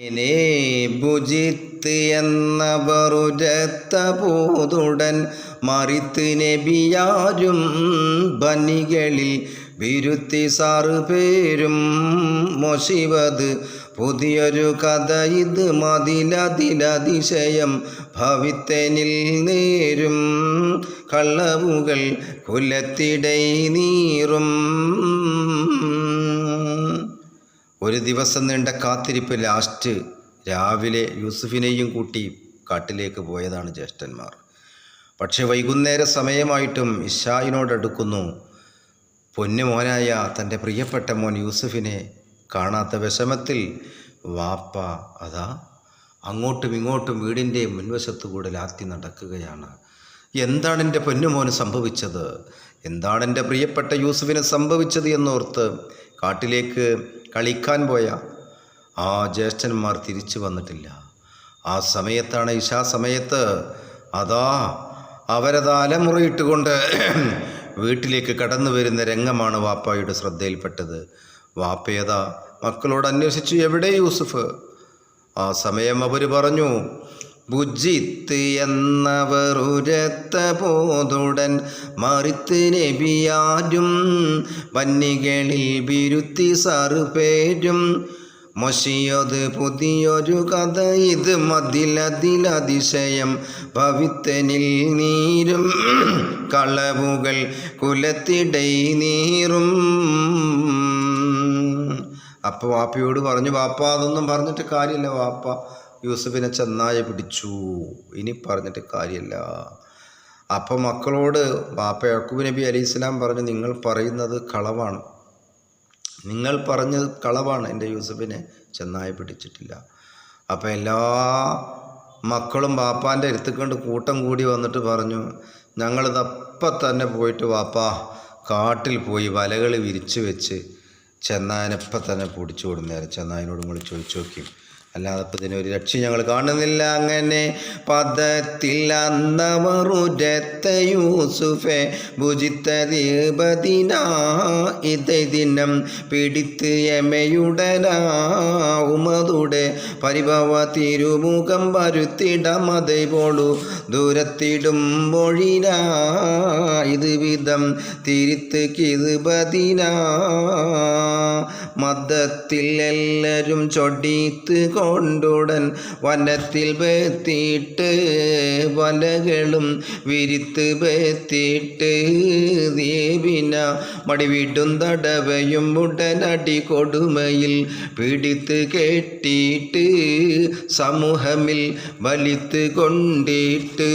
ഇനേ ഭുജിത്ത് എന്നവറുരത്ത പോതുടൻ മറിത്ത് നബിയാരും ബനികളിൽ വിരുത്തി sir പേരും മൊശിവത്. പുതിയൊരു കഥ ഇത് മതിലതിലതിശയം ഭവിത്തനിൽ നേരും കള്ളവുകൾ കുലത്തിടൈ നീറും. ഒരു ദിവസം നീണ്ട കാത്തിരിപ്പ് ലാസ്റ്റ് രാവിലെ യൂസുഫിനെയും കൂട്ടി കാട്ടിലേക്ക് പോയതാണ് ജ്യേഷ്ഠന്മാർ. പക്ഷെ വൈകുന്നേര സമയമായിട്ടും ഇഷായിനോടടുക്കുന്നു പൊന്നുമോനായ തന്റെ പ്രിയപ്പെട്ട മോൻ യൂസുഫിനെ കാണാത്ത വിഷമത്തിൽ വാപ്പ അതാ അങ്ങോട്ടും ഇങ്ങോട്ടും വീടിന്റെ മുൻവശത്തുകൂടെ ലാത്തി നടക്കുകയാണ്. എന്താണ് എന്റെ പൊന്നുമോന് സംഭവിച്ചത്? എന്താണ് എന്റെ പ്രിയപ്പെട്ട യൂസുഫിന് സംഭവിച്ചത് എന്നോർത്ത് കാട്ടിലേക്ക് കളിക്കാൻ പോയ ആ ജ്യേഷ്ഠന്മാർ തിരിച്ചു വന്നിട്ടില്ല. ആ സമയത്താണ് ഇഷാ സമയത്ത് അതാ അവരത് അലമുറയിട്ടുകൊണ്ട് വീട്ടിലേക്ക് കടന്നു വരുന്ന രംഗമാണ് വാപ്പായുടെ ശ്രദ്ധയിൽപ്പെട്ടത്. വാപ്പയതാ മക്കളോട് അന്വേഷിച്ചു എവിടെ യൂസുഫ്? ആ സമയം അവർ പറഞ്ഞു ബുജിത്ത് എന്നവർ ഉരത്ത പോതുടൻ മറിത്ത് നബിയാരും വന്നികളിൽ വിരുത്തി സറുപേരും. മൊഷിയത് പുതിയൊരു കഥ ഇത് മതിലതിലതിശയം. ഭവിത്തനിൽ നീരും കളവുകൾ കുലത്തിടൈ നീറും. അപ്പോൾ വാപ്പയോട് പറഞ്ഞു വാപ്പ അതൊന്നും പറഞ്ഞിട്ട് കാര്യമില്ല വാപ്പ. യൂസഫിനെ ചെന്നായ പിടിച്ചു. ഇനി പറഞ്ഞിട്ട് കാര്യമില്ല. അപ്പം മക്കളോട് വാപ്പ യാക്കൂബ് നബി അലി ഇസ്ലാം പറഞ്ഞു നിങ്ങൾ പറയുന്നത് കളവാണ്. നിങ്ങൾ പറഞ്ഞത് കളവാണ്. എന്റെ യൂസഫിനെ ചെന്നായ പിടിച്ചിട്ടില്ല. അപ്പം എല്ലാ മക്കളും വാപ്പാന്റെ അടുത്തുകൊണ്ട് കൂട്ടം കൂടി വന്നിട്ട് പറഞ്ഞു ഞങ്ങളിത് അപ്പം തന്നെ പോയിട്ട് വാപ്പ കാട്ടിൽ പോയി വലകൾ വിരിച്ചു വെച്ച് ചെന്നായനെപ്പം തന്നെ പൊടിച്ചു കൊടുന്നേരം. ചെന്നായനോട് നിങ്ങൾ ചോദിച്ചു നോക്കി അല്ലാതെ ഇപ്പം ഇതിനൊരു രക്ഷ ഞങ്ങൾ കാണുന്നില്ല. അങ്ങനെ പദത്തിൽ അന്നവറുരത്ത യൂസുഫെ ഭുജിത്ത ദീപദിന ഇതദിനം പിടിത്ത് യമയുടനാവുമതുടെ പരിഭവ തിരുമുഖം വരുത്തിടമതേ പോളു. ദൂരത്തിടും മൊഴിനാ ഇത് വിധം തിരുത്ത് കിതുപതിനാ മതത്തിൽ എല്ലാവരും ചൊടിത്ത് കൊണ്ടുടൻ വനത്തിൽ വെത്തിയിട്ട് വലകളും വിരിത്ത് വെത്തിയിട്ട് ദേവിന മടിവിടും തടവയും ഉടനടി കൊടുമയിൽ പിടിത്ത് കെട്ടിയിട്ട് സമൂഹമിൽ വലിത്ത് കൊണ്ടിട്ട്.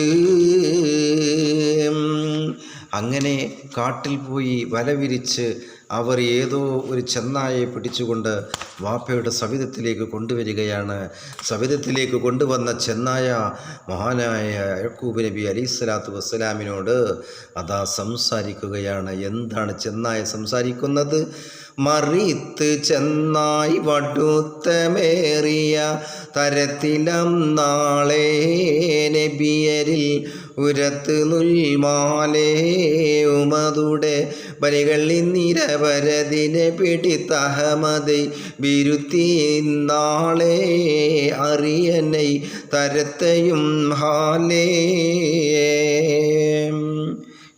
അങ്ങനെ കാട്ടിൽ പോയി വല വിരിച്ച് അവർ ഏതോ ഒരു ചെന്നായെ പിടിച്ചുകൊണ്ട് വാപ്പയുടെ സവിധത്തിലേക്ക് കൊണ്ടുവരികയാണ്. സവിധത്തിലേക്ക് കൊണ്ടുവന്ന ചെന്നായ മഹാനായ യക്കൂബ് നബി അലി സ്വലാത്തു വസ്സലാമിനോട് അതാ സംസാരിക്കുകയാണ്. എന്താണ് ചെന്നായ സംസാരിക്കുന്നത്? മറിത്ത് ചെന്നായി വടുത്തമേറിയ തരത്തിലം നാളെ നബിയരിൽ ഉരത്ത് നുൽമാലേ ഉമതുടെ ബലികളിൽ നിരവരതിനെ പിടിത്തഹമത് ബിരുത്തി നാളേ അറിയനൈ തരത്തെയും ഹാലേ.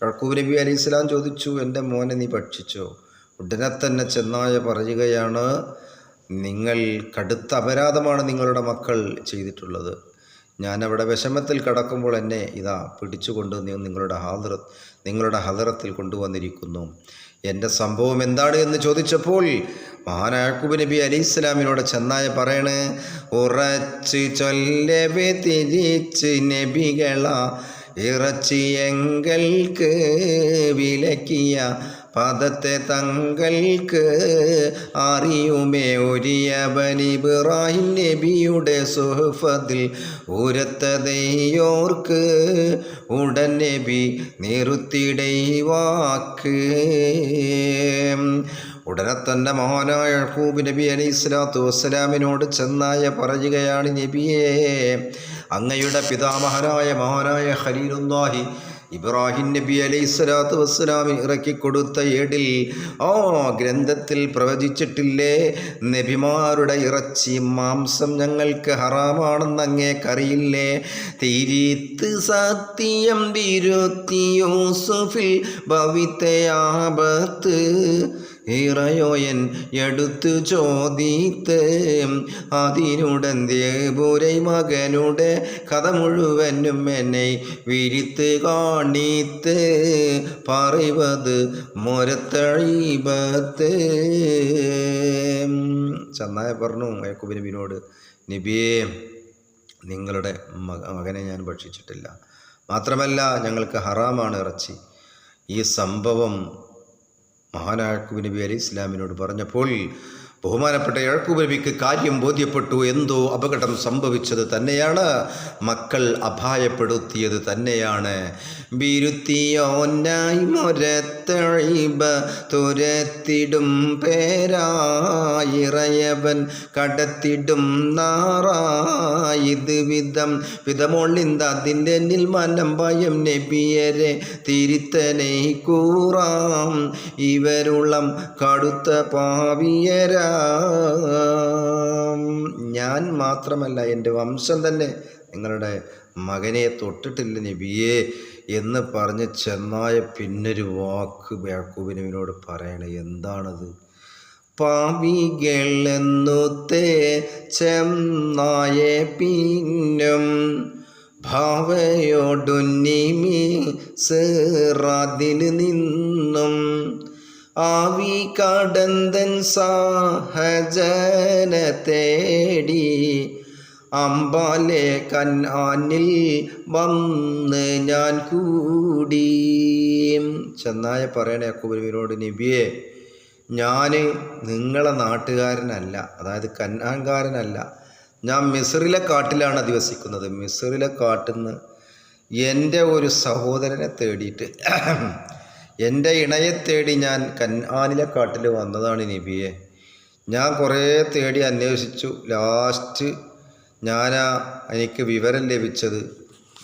യഴക്കൂബ് നബി അലൈഹി സ്വലാം ചോദിച്ചു എന്റെ മോനെ നീ ഭക്ഷിച്ചോ? ഉടനെ തന്നെ ചെന്നായ പറയുകയാണ് നിങ്ങൾ കടുത്ത അപരാധമാണ് നിങ്ങളുടെ മക്കൾ ചെയ്തിട്ടുള്ളത്. ഞാനവിടെ വിഷമത്തിൽ കടക്കുമ്പോൾ എന്നെ ഇതാ പിടിച്ചുകൊണ്ട് നിങ്ങളുടെ ഹാദറ നിങ്ങളുടെ ഹദറത്തിൽ കൊണ്ടുവന്നിരിക്കുന്നു. എന്റെ സംഭവം എന്താണ് എന്ന് ചോദിച്ചപ്പോൾ മഹാനാക്കുബ് നബി അലി ഇസ്ലാമിനോട് ചെന്നായ പറയണേ ഉറച്ച് ചൊല്ലവെ തിരിച്ച് നബികള ഇറച്ചിയെങ്കൽക്ക് വിലക്കിയ പദത്തെ തങ്ങൾക്ക് അറിയുമേ ഒരിയ ബനിബ്രാഹിം നബിയുടെ സുഹഫതിൽ ഉരത്തതയോർക്ക് ഉടൻ നബി നിർത്തിടൈ വാക്ക് ഉടനെ തന്നെ മഹാനായ യഹൂബ് നബി അലി ഇസ്ലാത്തു വസ്സലാമിനോട് ചെന്നായ പറയുകയാണ് നബിയേ അങ്ങയുടെ പിതാമഹനായ മഹാനായ ഖലീലുല്ലാഹി ഇബ്രാഹിം നബി അലൈഹി സ്വലാത്തു വസ്സലാമിന് ഇറക്കിക്കൊടുത്ത ഏടിൽ ആ ഗ്രന്ഥത്തിൽ പ്രവചിച്ചിട്ടില്ലേ നബിമാരുടെ ഇറച്ചി മാംസം ഞങ്ങൾക്ക് ഹറാമാണെന്ന് അങ്ങേക്കറിയില്ലേ തിരിത്ത് സത്യം വിരുത്തി യൂസുഫിൽ ഭവിത്തയാപത്ത് ഇറയോയൻ എടുത്തു ചോദിത്ത് അതിനുടൻ ദേവൂരൈ മകനുടെ കഥ മുഴുവനും എന്നെ വിരിത്ത് കാണിത്ത് പറയുവത് മൊരത്തഴീപത്ത്. ചന്നായ പറഞ്ഞു യാക്കൂബ് നബിനോട് നബിയേ നിങ്ങളുടെ മകനെ ഞാൻ ഭക്ഷിച്ചിട്ടില്ല. മാത്രമല്ല ഞങ്ങൾക്ക് ഹറാമാണ് ഇറച്ചി. ഈ സംഭവം മഹാനായ യാക്കൂബ് നബി അലി ഇസ്ലാമിനോട് പറഞ്ഞപ്പോൾ ബഹുമാനപ്പെട്ട യാക്കൂബ് നബിക്ക് കാര്യം ബോധ്യപ്പെട്ടു. എന്തോ അപകടം സംഭവിച്ചത് തന്നെയാണ്. മക്കൾ അപായപ്പെടുത്തിയത് തന്നെയാണ്. ബിരുത്തിയോനായി മൊരത്തഴിബ തുരത്തിടും പേരായിറയവൻ. കടത്തിടും നാറായിത് വിധം വിധമൊള്ളിന്ത അതിന്റെ നിൽമനം ഭയം നബിയരെ തിരുത്തനെ കൂറാം. ഇവരുളം കടുത്ത പാവിയരാ. ഞാൻ മാത്രമല്ല എന്റെ വംശം തന്നെ നിങ്ങളുടെ മകനെ തൊട്ടിട്ടില്ല നബിയേ. എന്ന് പറഞ്ഞ് ചെന്നായ പിന്നൊരു വാക്ക് യാക്കൂബിനുവിനോട് പറയണ എന്താണത്? പാവികളെന്നുത്തേ ചെന്നായെ പിന്നും ഭാവയോടുന്നിമി സേറാതിൽ നിന്നും ആവി കടന്തൻ സാഹജന തേടി അമ്പാലെ കന്നാനിൽ വന്ന് ഞാൻ കൂടി. ചെന്നായ പറയണ യാക്കൂബിനോട് നബിയെ ഞാൻ നിങ്ങളെ നാട്ടുകാരനല്ല അതായത് കന്നാൻകാരനല്ല. ഞാൻ മിസറിലെ കാട്ടിലാണ് അധിവസിക്കുന്നത്. മിസറിലെ കാട്ടിൽ നിന്ന് എന്റെ ഒരു സഹോദരനെ തേടിയിട്ട് എന്റെ ഇണയെ തേടി ഞാൻ കന്നാനിലെ കാട്ടിൽ വന്നതാണ് നബിയെ. ഞാൻ കുറേ തേടി അന്വേഷിച്ചു. ലാസ്റ്റ് ഞാനാ എനിക്ക് വിവരം ലഭിച്ചത്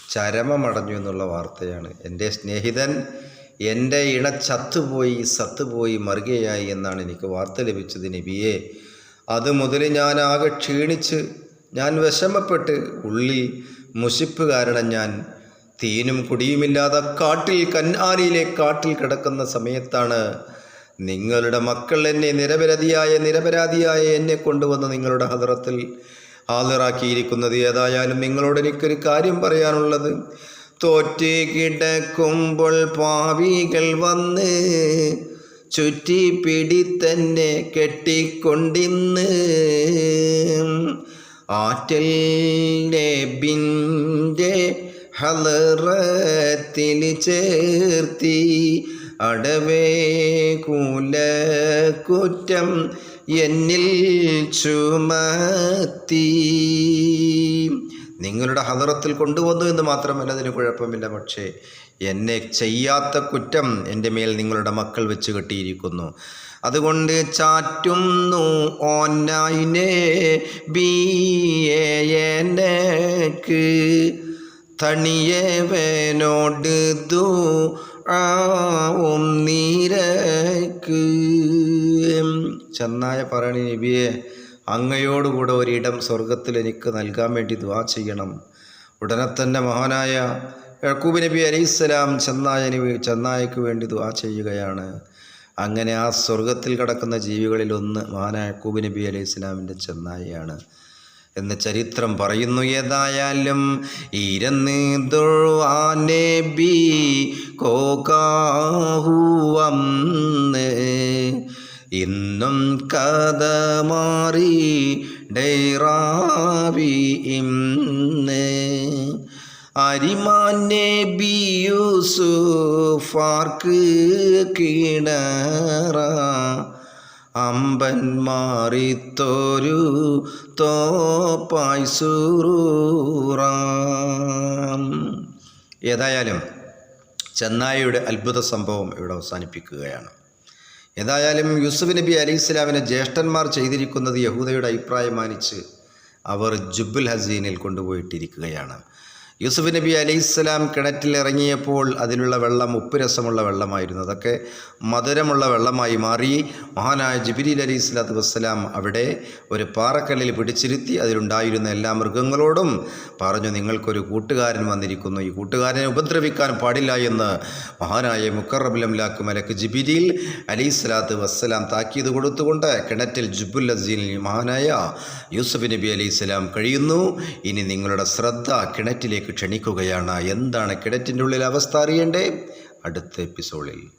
ചരമമടഞ്ഞു എന്നുള്ള വാർത്തയാണ്. എന്റെ സ്നേഹിതൻ എന്റെ ഇണ ചത്തുപോയി സത്തുപോയി മറുകയായി എന്നാണ് എനിക്ക് വാർത്ത ലഭിച്ചത് നബിയെ. അത് മുതൽ ഞാൻ ആകെ ക്ഷീണിച്ച് ഞാൻ വിഷമപ്പെട്ട് ഉള്ളിൽ മുഷിപ്പ് കാരണം ഞാൻ തീനും കുടിയുമില്ലാതെ കാട്ടിൽ കന്നാലിയിലെ കാട്ടിൽ കിടക്കുന്ന സമയത്താണ് നിങ്ങളുടെ മക്കൾ എന്നെ നിരപരാധിയായ നിരപരാധിയായ എന്നെ കൊണ്ടുവന്ന് നിങ്ങളുടെ ഹദറത്തിൽ ഹാജരാക്കിയിരിക്കുന്നത് ഏതായാലും നിങ്ങളോട് എനിക്കൊരു കാര്യം പറയാനുള്ളത്. തോറ്റ് കിടക്കുമ്പോൾ പാവികൾ വന്ന് ചുറ്റി പിടിത്തന്നെ കെട്ടിക്കൊണ്ടിന്ന്. ആറ്റൽ ബിന്റെ ഹലറത്തിൽ ചേർത്തി അടവേ കൂല കുറ്റം എന്നിൽ ചുമത്തി. നിങ്ങളുടെ ഹദറത്തിൽ കൊണ്ടുവന്നു എന്ന് മാത്രമല്ല അതിന് കുഴപ്പമില്ല. പക്ഷേ എന്നെ ചെയ്യാത്ത കുറ്റം എന്റെ മേൽ നിങ്ങളുടെ മക്കൾ വെച്ച് കെട്ടിയിരിക്കുന്നു. അതുകൊണ്ട് ചാറ്റുന്നു ഓന്നായിനെ എനക്ക് തണിയവനോട് ദൂ ആവും നീരക്ക്. ചെന്നായ പറയണി നബിയെ അങ്ങയോടുകൂടെ ഒരിടം സ്വർഗത്തിൽ എനിക്ക് നൽകാൻ വേണ്ടി ദ്വാ ചെയ്യണം. ഉടനെ തന്നെ മഹാനായ യക്കൂബ് നബി അലൈഹിസ്സലാം ചെന്നായന് ചെന്നായക്ക് വേണ്ടി ദ്വാ ചെയ്യുകയാണ്. അങ്ങനെ ആ സ്വർഗത്തിൽ കിടക്കുന്ന ജീവികളിൽ ഒന്ന് മഹാനായ യക്കൂബ് നബി അലൈഹി ഇസ്ലാമിന്റെ ചെന്നായയാണ്. എന്ന് ചരിത്രം പറയുന്നു ഏതായാലും ഇരന്ന് ദുഴ്വാനബി കോകാഹുവന്ന് ഇന്നും കഥ മാറി ഡൈറാവി ഇന്ന്. അരിമാനെ ബിയൂസുഫാർക്ക് കിണറ? അമ്പൻ മാറിത്തോരു തോപ്പായി സൂറൂറാം. ഏതായാലും ചെന്നായിയുടെ അത്ഭുത സംഭവം ഇവിടെ അവസാനിപ്പിക്കുകയാണ്. ഏതായാലും യൂസുഫ് നബി അലി ഇസ്ലാമിനെ ജ്യേഷ്ഠന്മാർ ചെയ്തിരിക്കുന്നത് യഹൂദയുടെ അഭിപ്രായം മാനിച്ച് അവർ ജുബുൽ ഹസീനിൽ കൊണ്ടുപോയിട്ടിരിക്കുകയാണ്. യൂസുഫ് നബി അലൈഹിസ്സലാം കിണറ്റിൽ ഇറങ്ങിയപ്പോൾ അതിലുള്ള വെള്ളം ഉപ്പുരസമുള്ള വെള്ളമായിരുന്നു. അതൊക്കെ മധുരമുള്ള വെള്ളമായി മാറി. മഹാനായ ജിബിരിൽ അലൈഹി സ്വലാത്തു വസ്സലാം അവിടെ ഒരു പാറക്കല്ലിൽ പിടിച്ചിരുത്തി അതിലുണ്ടായിരുന്ന എല്ലാ മൃഗങ്ങളോടും പറഞ്ഞു നിങ്ങൾക്കൊരു കൂട്ടുകാരൻ വന്നിരിക്കുന്നു. ഈ കൂട്ടുകാരനെ ഉപദ്രവിക്കാൻ പാടില്ല എന്ന് മഹാനായ മുക്കറബുലംലാക്ക് മലക്ക് ജിബിരിൽ അലൈഹി സ്വലാത്തു വസ്സലാം താക്കീത് കൊടുത്തുകൊണ്ട് കിണറ്റിൽ ജുബുൽ അസീൽ മഹാനായ യൂസുഫ് നബി അലൈഹി സ്വലാം കഴിയുന്നു. ഇനി നിങ്ങളുടെ ശ്രദ്ധ കിണറ്റിലേക്ക് ക്ഷണിക്കുകയാണ്. എന്താണ് കിടറ്റിന്റെ ഉള്ളിൽ അവസ്ഥ അറിയണ്ടേ? അടുത്ത എപ്പിസോഡിൽ